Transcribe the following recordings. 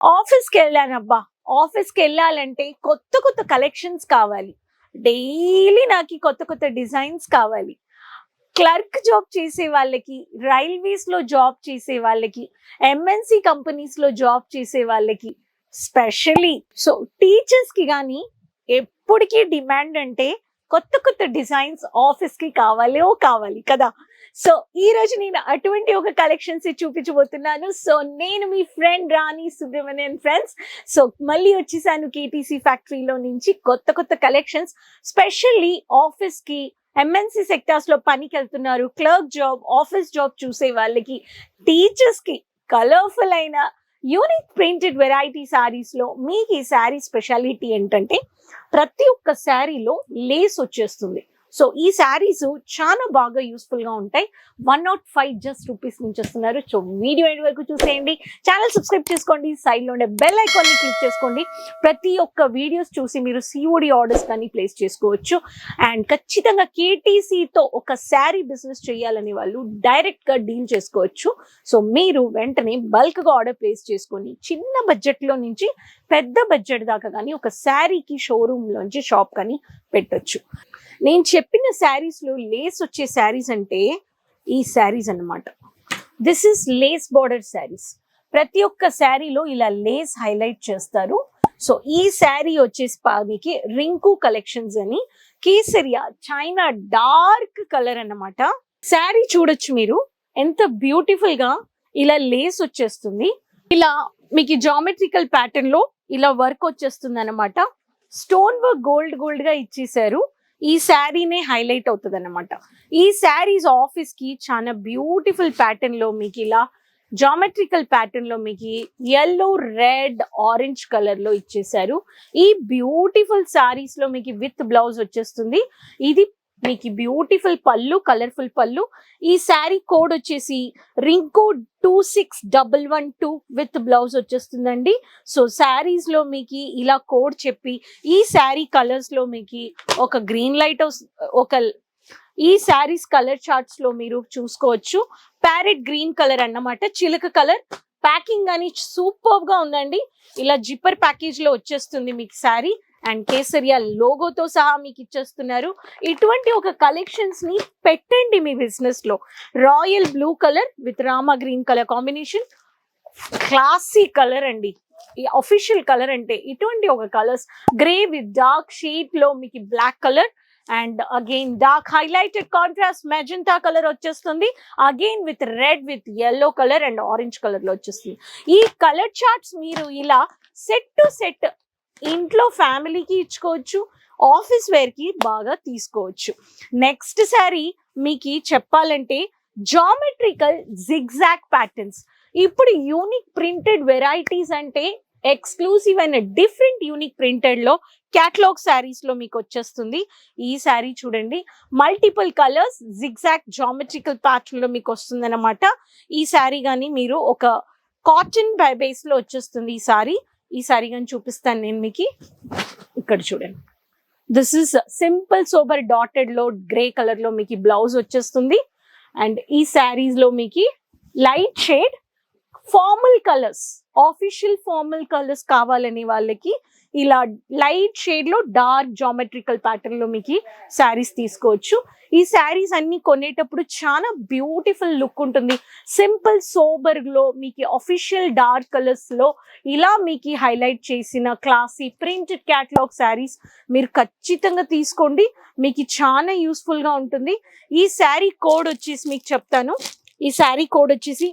ఆఫీస్కి వెళ్ళానబ్బా ఆఫీస్కి వెళ్ళాలంటే కొత్త కొత్త కలెక్షన్స్ కావాలి. డైలీ నాకు కొత్త కొత్త డిజైన్స్ కావాలి. క్లర్క్ జాబ్ చేసే వాళ్ళకి రైల్వేస్లో జాబ్ చేసే వాళ్ళకి ఎంఎన్సి కంపెనీస్లో జాబ్ చేసే వాళ్ళకి స్పెషల్లీ సో టీచర్స్కి కానీ ఎప్పటికీ డిమాండ్ అంటే కొత్త కొత్త డిజైన్స్ ఆఫీస్కి కావాలి ఓ కావాలి కదా. సో ఈ రోజు నేను అటువంటి ఒక కలెక్షన్స్ చూపించబోతున్నాను. సో నేను మీ friend Rani Subrahmanyan friends so మళ్ళీ వచ్చేసాను కేటీసీ ఫ్యాక్టరీలో నుంచి కొత్త కొత్త కలెక్షన్స్ స్పెషల్లీ ఆఫీస్కి ఎంఎన్సి సెక్టార్స్లో పనికి వెళ్తున్నారు క్లర్క్ జాబ్ ఆఫీస్ జాబ్ చూసే వాళ్ళకి టీచర్స్కి కలర్ఫుల్ అయిన యూనిక్ ప్రింటెడ్ వెరైటీ సారీస్లో మీకు ఈ శారీ స్పెషాలిటీ ఏంటంటే ప్రతి ఒక్క శారీలో లేస్ వచ్చేస్తుంది. సో ఈ శారీస్ చాలా బాగా యూస్ఫుల్గా ఉంటాయి. One naught five just rupees నుంచి వస్తున్నారు. సో వీడియో ఎండ్ వరకు చూసేయండి. ఛానల్ సబ్స్క్రైబ్ చేసుకోండి. సైడ్లో ఉండే బెల్ ఐకాన్ని క్లిక్ చేసుకోండి. ప్రతి ఒక్క వీడియోస్ చూసి మీరు సిఓడి ఆర్డర్స్ కానీ ప్లేస్ చేసుకోవచ్చు. అండ్ ఖచ్చితంగా కేటీసీతో ఒక శారీ బిజినెస్ చేయాలని వాళ్ళు డైరెక్ట్గా డీల్ చేసుకోవచ్చు. సో మీరు వెంటనే బల్క్గా ఆర్డర్ ప్లేస్ చేసుకొని చిన్న బడ్జెట్లో నుంచి పెద్ద బడ్జెట్ దాకా కానీ ఒక శారీకి షోరూమ్ లోంచి షాప్ కానీ పెట్టొచ్చు. నేను చెప్పిన శారీస్లో లేస్ వచ్చే శారీస్ అంటే ఈ శారీస్ అన్నమాట. This is lace border saris. ప్రతి ఒక్క శారీలో ఇలా లేస్ హైలైట్ చేస్తారు. సో ఈ శారీ వచ్చేసి పా- రింకు కలెక్షన్స్ అని కేసరియా చైనా డార్క్ కలర్ అన్నమాట. శారీ చూడొచ్చు మీరు. ఎంత బ్యూటిఫుల్గా ఇలా లేస్ వచ్చేస్తుంది. ఇలా మీకు జామెట్రికల్ ప్యాటర్న్లో ఇలా వర్క్ వచ్చేస్తుంది అనమాట స్టోన్ వర్క్ గోల్డ్ గోల్డ్గా ఇచ్చేసారు ఈ శారీనే హైలైట్ అవుతుంది అనమాట ఈ శారీస్ ఆఫీస్కి చాలా బ్యూటిఫుల్ ప్యాటర్న్లో మీకు ఇలా జామెట్రికల్ ప్యాటర్న్లో మీకు ఎల్లో రెడ్ ఆరెంజ్ కలర్లో ఇచ్చేసారు ఈ బ్యూటిఫుల్ శారీస్లో మీకు విత్ బ్లౌజ్ వచ్చేస్తుంది. ఇది మీకు బ్యూటిఫుల్ పళ్ళు కలర్ఫుల్ పళ్ళు. ఈ శారీ కోడ్ వచ్చేసి రింకో two six double one two with blouse వచ్చేస్తుందండి. సో శారీస్లో మీకు ఇలా కోడ్ చెప్పి ఈ శారీ కలర్స్లో మీకు ఒక గ్రీన్ లైట్ ఒక ఈ శారీస్ కలర్ చార్ట్స్లో మీరు చూసుకోవచ్చు. ప్యారెట్ గ్రీన్ కలర్ అన్నమాట. చిలక కలర్ ప్యాకింగ్ కానీ సూపర్గా ఉందండి. ఇలా జిప్పర్ ప్యాకేజ్లో వచ్చేస్తుంది మీకు శారీ. అండ్ కేసరియా లోగోతో సహా మీకు ఇచ్చేస్తున్నారు. ఇటువంటి ఒక కలెక్షన్స్ని పెట్టండి మీ బిజినెస్లో. Royal blue colour with Rama green colour combination. Classy colour అండి. ఈ అఫీషియల్ కలర్ అంటే ఇటువంటి ఒక కలర్స్ గ్రే విత్ డార్క్ షేడ్లో మీకు black colour. And again dark highlighted contrast magenta colour వచ్చేస్తుంది. Again with red with yellow colour and orange కలర్లో వచ్చేస్తుంది. ఈ కలర్ చార్ట్స్ మీరు ఇలా సెట్ టు సెట్ ఇంట్లో ఫ్యామిలీకి ఇచ్చుకోవచ్చు ఆఫీస్ వేర్కి బాగా తీసుకోవచ్చు. నెక్స్ట్ సారీ మీకు చెప్పాలంటే జామెట్రికల్ జిగ్జాక్ ప్యాటర్న్స్. ఇప్పుడు యూనిక్ ప్రింటెడ్ వెరైటీస్ అంటే ఎక్స్క్లూసివ్ అయిన డిఫరెంట్ యూనిక్ ప్రింటెడ్లో క్యాటలాగ్ శారీస్లో మీకు వచ్చేస్తుంది. ఈ శారీ చూడండి మల్టిపుల్ కలర్స్ జిగ్జాక్ జామెట్రికల్ ప్యాటర్న్లో మీకు వస్తుంది అనమాట ఈ శారీ కానీ మీరు ఒక కాటన్ బేస్లో వచ్చేస్తుంది ఈ శారీ. ఈ సారీ కానీ చూపిస్తాను నేను మీకు. ఇక్కడ చూడండి. దిస్ ఇస్ సింపుల్ సోబర్ డాటెడ్లో గ్రే కలర్లో మీకు బ్లౌజ్ వచ్చేస్తుంది. అండ్ ఈ సారీస్లో మీకు light shade formal colours official formal colours కావాలనే వాళ్ళకి ఇలా లైట్ షేడ్లో డార్క్ జామెట్రికల్ ప్యాటర్న్లో మీకు శారీస్ తీసుకోవచ్చు. ఈ శారీస్ అన్ని కొనేటప్పుడు చాలా బ్యూటిఫుల్ లుక్ ఉంటుంది. సింపుల్ సోబర్లో మీకు అఫీషియల్ డార్క్ కలర్స్లో ఇలా మీకు హైలైట్ చేసిన క్లాసీ ప్రింటెడ్ క్యాటలాగ్ శారీస్ మీరు ఖచ్చితంగా తీసుకోండి. మీకు చాలా యూస్ఫుల్గా ఉంటుంది. ఈ శారీ కోడ్ వచ్చేసి మీకు చెప్తాను. ఈ శారీ కోడ్ వచ్చేసి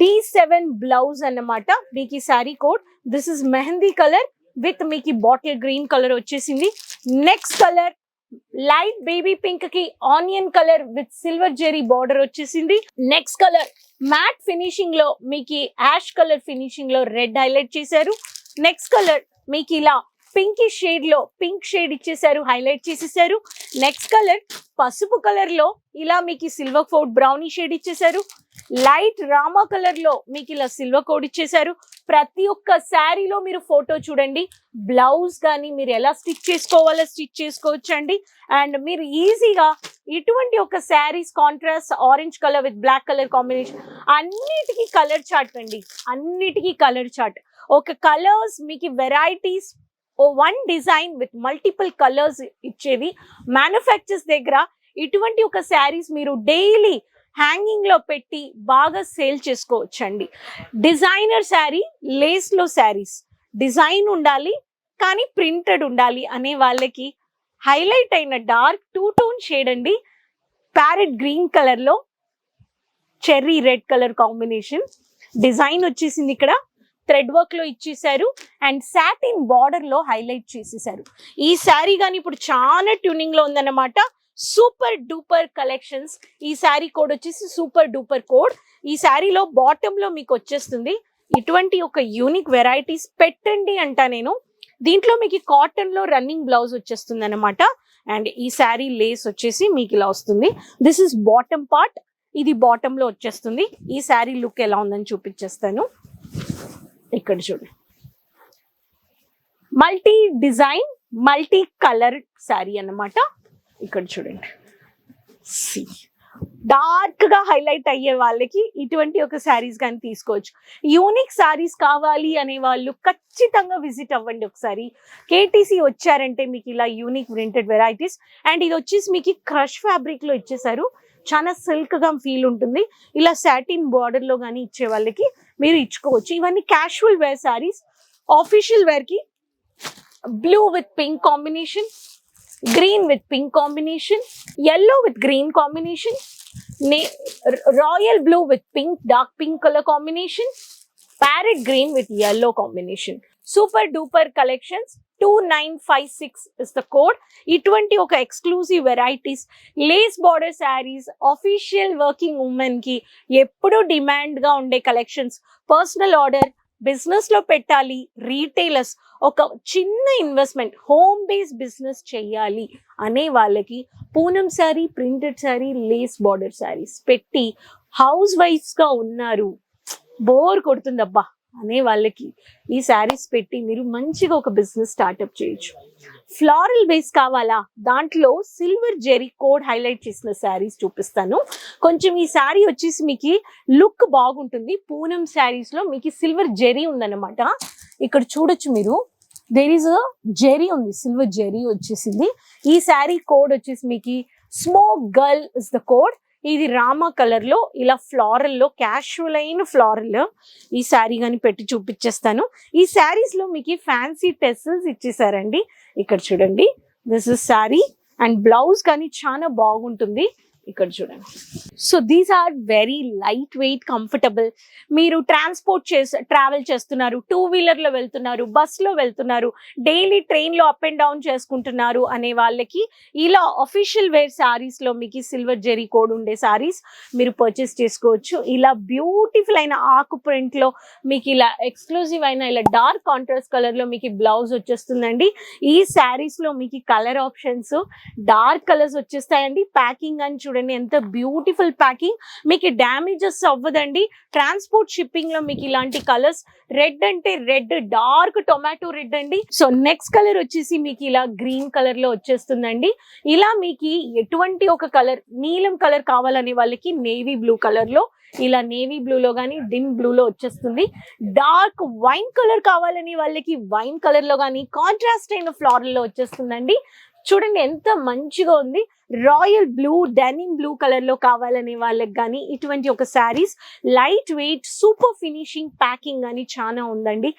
డి సెవెన్ బ్లౌజ్ అన్నమాట. మీకు ఈ sari code this is mehndi colour with మీకు బాటిల్ గ్రీన్ కలర్ వచ్చేసింది. నెక్స్ట్ కలర్ లైట్ బేబీ పింక్కి onion colour with silver zari border వచ్చేసింది. నెక్స్ట్ కలర్ మ్యాట్ ఫినిషింగ్లో మీకు యాష్ కలర్ ఫినిషింగ్లో రెడ్ హైలైట్ చేశారు. నెక్స్ట్ కలర్ మీకు ఇలా పింక్ షేడ్లో పింక్ షేడ్ ఇచ్చేసారు హైలైట్ చేసేసారు నెక్స్ట్ కలర్ పసుపు కలర్లో ఇలా మీకు సిల్వర్ కోడ్ బ్రౌనీ షేడ్ ఇచ్చేసారు లైట్ రామా కలర్లో మీకు ఇలా సిల్వర్ కోడ్ ఇచ్చేసారు ప్రతి ఒక్క శారీలో మీరు ఫోటో చూడండి. బ్లౌజ్ కానీ మీరు ఎలా స్టిచ్ చేసుకోవాలో స్టిచ్ చేసుకోవచ్చు అండి అండ్ మీరు ఈజీగా ఇటువంటి ఒక saris contrast orange colour with black colour combination అన్నిటికీ కలర్ చార్ట్ అండి. అన్నిటికీ కలర్ చార్ట్. ఒక కలర్స్ మీకు varieties oh one design with multiple colours ఇచ్చేది మ్యానుఫ్యాక్చర్స్ దగ్గర ఇటువంటి ఒక శారీస్ మీరు డైలీ హ్యాంగింగ్లో పెట్టి బాగా సేల్ చేసుకోవచ్చండి. డిజైనర్ శారీ లేస్లో శారీస్. డిజైన్ ఉండాలి కానీ ప్రింటెడ్ ఉండాలి అనే వాళ్ళకి హైలైట్ అయిన డార్క్ టూ టోన్ షేడ్ అండి. ప్యారెట్ గ్రీన్ కలర్లో cherry red colour combination. Design వచ్చేసింది ఇక్కడ. థ్రెడ్ వర్క్లో ఇచ్చేసారు అండ్ సాటిన్ బార్డర్లో హైలైట్ చేసేసారు ఈ శారీ కానీ ఇప్పుడు చాలా ట్యూనింగ్లో ఉందన్నమాట. Super duper collections. ఈ శారీ కోడ్ వచ్చేసి సూపర్ డూపర్ కోడ్. ఈ శారీలో బాటమ్లో మీకు వచ్చేస్తుంది. ఇటువంటి ఒక యూనిక్ వెరైటీస్ పెట్టండి అంట నేను. దీంట్లో మీకు కాటన్లో రన్నింగ్ బ్లౌజ్ వచ్చేస్తుంది అనమాట అండ్ ఈ శారీ లేస్ వచ్చేసి మీకు ఇలా వస్తుంది. దిస్ ఇస్ బాటమ్ పార్ట్ ఇది బాటమ్లో వచ్చేస్తుంది. ఈ శారీ లుక్ ఎలా ఉందని చూపించేస్తాను. ఇక్కడ చూడండి multi design multi colour sari అన్నమాట. ఇక్కడ చూడండి. సి డార్క్గా హైలైట్ అయ్యే వాళ్ళకి ఇటువంటి ఒక శారీస్ కానీ తీసుకోవచ్చు. యూనిక్ శారీస్ కావాలి అనే వాళ్ళు ఖచ్చితంగా విజిట్ అవ్వండి ఒకసారి. కేటీసీ వచ్చారంటే మీకు ఇలా యూనిక్ ప్రింటెడ్ వెరైటీస్ అండ్ ఇది వచ్చేసి మీకు క్రష్ ఫ్యాబ్రిక్లో ఇచ్చేసారు చాలా సిల్క్గా ఫీల్ ఉంటుంది. ఇలా సాటిన్ బార్డర్లో గానీ ఇచ్చే వాళ్ళకి మీరు ఇచ్చుకోవచ్చు. ఇవన్నీ క్యాషువల్ వేర్ శారీస్ ఆఫీషియల్ వేర్కి blue with pink combination green with pink combination yellow with green combination royal blue with pink dark pink colour combination parrot green with yellow combination super duper collections two nine five six is the code ఇటువంటి ఒక exclusive varieties lace border saris official working ఉమెన్కి ఎప్పుడూ డిమాండ్గా ఉండే collections personal order బిజినెస్లో పెట్టాలి retailers ఒక చిన్న investment home based business చేయాలి అనే వాళ్ళకి Poonam sari printed sari lace border saris పెట్టి హౌస్ వైఫ్స్గా ఉన్నారు. బోర్ కొడుతుందబ్బా. అనే వాళ్ళకి ఈ శారీస్ పెట్టి మీరు మంచిగా ఒక బిజినెస్ స్టార్ట్అప్ చేయొచ్చు. ఫ్లారల్ బేస్ కావాలా? దాంట్లో సిల్వర్ జెరీ కోడ్ హైలైట్ చేసిన శారీస్ చూపిస్తాను. కొంచెం ఈ శారీ వచ్చేసి మీకు లుక్ బాగుంటుంది. పూనం శారీస్లో మీకు సిల్వర్ జెరీ ఉందన్నమాట. ఇక్కడ చూడొచ్చు మీరు. దేర్ ఈస్ జెరీ ఉంది. సిల్వర్ జెరీ వచ్చేసింది. ఈ శారీ కోడ్ వచ్చేసి మీకు smoke girl is the code ఇది రామా కలర్లో ఇలా ఫ్లారల్లో క్యాషువల్ అయిన ఫ్లారల్ ఈ శారీ కానీ పెట్టి చూపించేస్తాను ఈ శారీస్లో మీకు ఫ్యాన్సీ టెసల్స్ ఇచ్చేసారండి. ఇక్కడ చూడండి. This is sari and blouse కానీ చాలా బాగుంటుంది. ఇక్కడ చూడండి. So these are very light weight comfortable మీరు ట్రాన్స్పోర్ట్ చేసి ట్రావెల్ చేస్తున్నారు టూ వీలర్లో వెళ్తున్నారు బస్లో వెళ్తున్నారు డైలీ ట్రైన్లో అప్ అండ్ డౌన్ చేసుకుంటున్నారు అనే వాళ్ళకి ఇలా అఫీషియల్ వేర్ శారీస్లో మీకు సిల్వర్ జెరీ కోడ్ ఉండే శారీస్ మీరు పర్చేస్ చేసుకోవచ్చు. ఇలా బ్యూటిఫుల్ అయిన ఆకు ప్రింట్లో మీకు ఇలా ఎక్స్క్లూజివ్ అయిన ఇలా డార్క్ కాంట్రాస్ట్ కలర్లో మీకు బ్లౌజ్ వచ్చేస్తుందండి. ఈ శారీస్లో మీకు కలర్ ఆప్షన్స్ డార్క్ కలర్స్ వచ్చేస్తాయండి. ప్యాకింగ్ అని చూడండి ఎంత బ్యూటిఫుల్ ప్యాకింగ్ మీకు డ్యామేజెస్ అవ్వదండి. ట్రాన్స్పోర్ట్ షిప్పింగ్లో మీకు ఇలాంటి కలర్స్ రెడ్ అంటే రెడ్ డార్క్ టొమాటో రెడ్ అండి. సో నెక్స్ట్ కలర్ వచ్చేసి మీకు ఇలా గ్రీన్ కలర్లో వచ్చేస్తుందండి. ఇలా మీకు ఎటువంటి ఒక కలర్ నీలం కలర్ కావాలనే వాళ్ళకి నేవీ బ్లూ కలర్లో ఇలా నేవీ బ్లూ లో కానీ డిమ్ బ్లూ లో వచ్చేస్తుంది. డార్క్ వైన్ కలర్ కావాలని వాళ్ళకి వైన్ కలర్లో కానీ కాంట్రాస్ట్ అయిన ఫ్లారల్లో వచ్చేస్తుందండి. చూడండి ఎంత మంచిగా ఉంది. రాయల్ బ్లూ డెనిమ్ బ్లూ కలర్లో కావాలనే వాళ్ళకి కానీ ఇటువంటి ఒక saris light weight super finishing packing అని చాలా ఉందండి.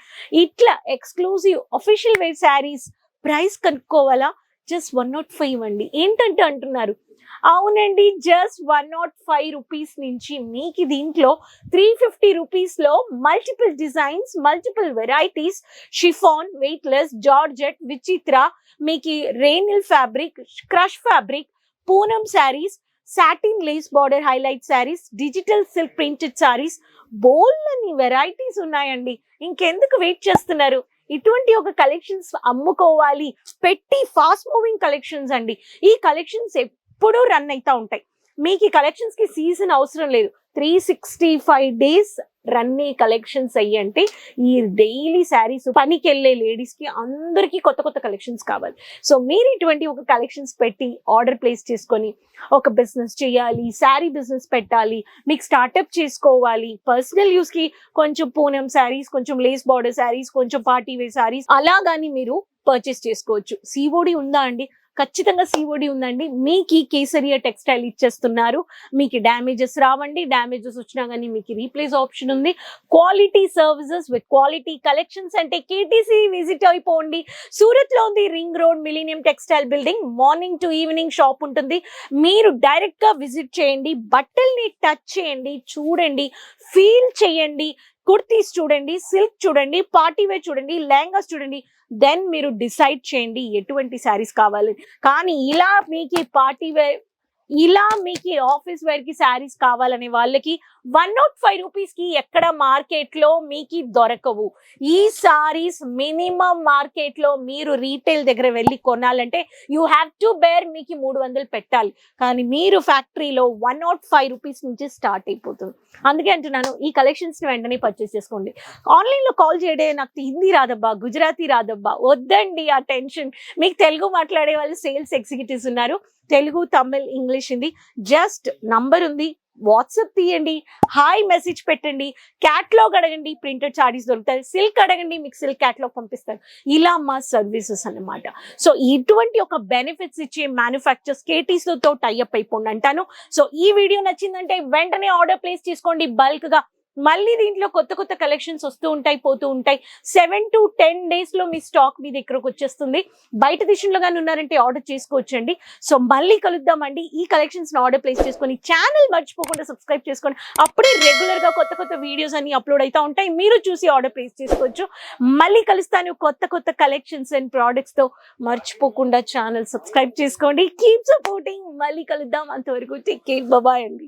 ఇట్లా exclusive official wear saris price కనుక్కోవాలా? Just one not five అండి. ఏంటంటే అంటున్నారు అవునండి just one naught five rupees నుంచి మీకు దీంట్లో త్రీ ఫిఫ్టీ రూపీస్లో multiple designs multiple varieties chiffon weightless georgette Vichitra మీకు రేనిల్ fabric crush fabric Poonam saris satin lace border highlight saris digital silk printed saris బోల్ అని వెరైటీస్ ఉన్నాయండి. ఇంకెందుకు వెయిట్ చేస్తున్నారు? ఇటువంటి ఒక కలెక్షన్స్ అమ్ముకోవాలి. పెట్టి ఫాస్ట్ మూవింగ్ కలెక్షన్స్ అండి. ఈ కలెక్షన్స్ ఎప్పుడూ రన్ అవుతూ ఉంటాయి. మీకు ఈ కలెక్షన్స్కి సీజన్ అవసరం లేదు. Three sixty five days running collections అయ్యి అంటే ఈ డైలీ శారీస్ పనికి వెళ్ళే లేడీస్కి అందరికీ కొత్త కొత్త కలెక్షన్స్ కావాలి. సో మీరు ఇటువంటి ఒక కలెక్షన్స్ పెట్టి ఆర్డర్ ప్లేస్ చేసుకొని ఒక బిజినెస్ చేయాలి శారీ బిజినెస్ పెట్టాలి మీకు స్టార్ట్అప్ చేసుకోవాలి పర్సనల్ యూస్కి కొంచెం పూనం శారీస్ కొంచెం లేస్ బార్డర్ శారీస్ కొంచెం పార్టీ వే శారీస్ అలాగాని మీరు పర్చేస్ చేసుకోవచ్చు. సిఓడి ఉందా అండి? ఖచ్చితంగా సిఓడి ఉందండి. మీకు ఈ కేసరియా టెక్స్టైల్ ఇచ్చేస్తున్నారు. మీకు డ్యామేజెస్ రావండి. డ్యామేజెస్ వచ్చినా కానీ మీకు రీప్లేస్ ఆప్షన్ ఉంది. Quality services with quality collections అంటే కేటీసీ విజిట్ అయిపోండి. సూరత్లో ఉంది ring road millennium textile building. Morning to evening shop ఉంటుంది. మీరు డైరెక్ట్గా విజిట్ చేయండి. బట్టల్ని టచ్ చేయండి. చూడండి. ఫీల్ చేయండి. కుర్తీస్ చూడండి. సిల్క్ చూడండి. పార్టీవేర్ చూడండి. లెహంగాస్ చూడండి. దెన్ మీరు డిసైడ్ చేయండి ఎటువంటి శారీస్ కావాలి. కానీ ఇలా మీకు పార్టీ వేర్ ఇలా మీకు ఆఫీస్ వేర్కి శారీస్ కావాలనే వాళ్ళకి వన్ నాట్ ఫైవ్ రూపీస్కి ఎక్కడ మార్కెట్లో మీకు దొరకవు. ఈ సారీస్ మినిమం మార్కెట్లో మీరు రీటైల్ దగ్గర వెళ్ళి కొనాలంటే యూ హ్యావ్ టు బేర్ మీకు మూడు వందలు పెట్టాలి. కానీ మీరు ఫ్యాక్టరీలో వన్ నాట్ ఫైవ్ రూపీస్ నుంచి స్టార్ట్ అయిపోతుంది. అందుకే అంటున్నాను ఈ కలెక్షన్స్ వెంటనే పర్చేస్ చేసుకోండి. ఆన్లైన్లో కాల్ చేయడే నాకు హిందీ రాదబ్బా గుజరాతీ రాదబ్బా వద్దండి ఆ టెన్షన్. మీకు తెలుగు మాట్లాడే వాళ్ళు సేల్స్ ఎగ్జిక్యూటివ్స్ ఉన్నారు. తెలుగు తమిళ్ ఇంగ్లీష్ ఉంది. జస్ట్ నంబర్ ఉంది. వాట్సాప్ తీయండి హాయ్ మెసేజ్ పెట్టండి క్యాట్లాగ్ అడగండి ప్రింటెడ్ సారీస్ దొరుకుతాయి సిల్క్ అడగండి మీకు సిల్క్ క్యాట్లాగ్ పంపిస్తారు. ఇలా మా సర్వీసెస్ అన్నమాట. సో ఇటువంటి ఒక బెనిఫిట్స్ ఇచ్చే మ్యానుఫ్యాక్చర్స్ కేటీస్తో టైఅప్ అయిపోండి అంటాను. సో ఈ వీడియో నచ్చిందంటే వెంటనే ఆర్డర్ ప్లేస్ చేసుకోండి బల్క్గా. మళ్ళీ దీంట్లో కొత్త కొత్త కలెక్షన్స్ వస్తూ ఉంటాయి పోతూ ఉంటాయి. సెవెన్ టు టెన్ డేస్లో మీ స్టాక్ మీ దగ్గరకు వచ్చేస్తుంది. బయట దేశంలో కానీ ఉన్నారంటే ఆర్డర్ చేసుకోవచ్చండి. సో మళ్ళీ కలుద్దామండి. ఈ కలెక్షన్స్ ఆర్డర్ ప్లేస్ చేసుకొని ఛానల్ మర్చిపోకుండా సబ్స్క్రైబ్ చేసుకోండి అప్పుడే రెగ్యులర్గా కొత్త కొత్త వీడియోస్ అన్ని అప్లోడ్ అవుతా ఉంటాయి. మీరు చూసి ఆర్డర్ ప్లేస్ చేసుకోవచ్చు. మళ్ళీ కలుస్తాను కొత్త కొత్త కలెక్షన్స్ అండ్ ప్రోడక్ట్స్తో. మర్చిపోకుండా ఛానల్ సబ్స్క్రైబ్ చేసుకోండి. Keep supporting. మళ్ళీ కలుద్దాం. అంతవరకు టేక్ కేర్. బాబాయ్ అండి.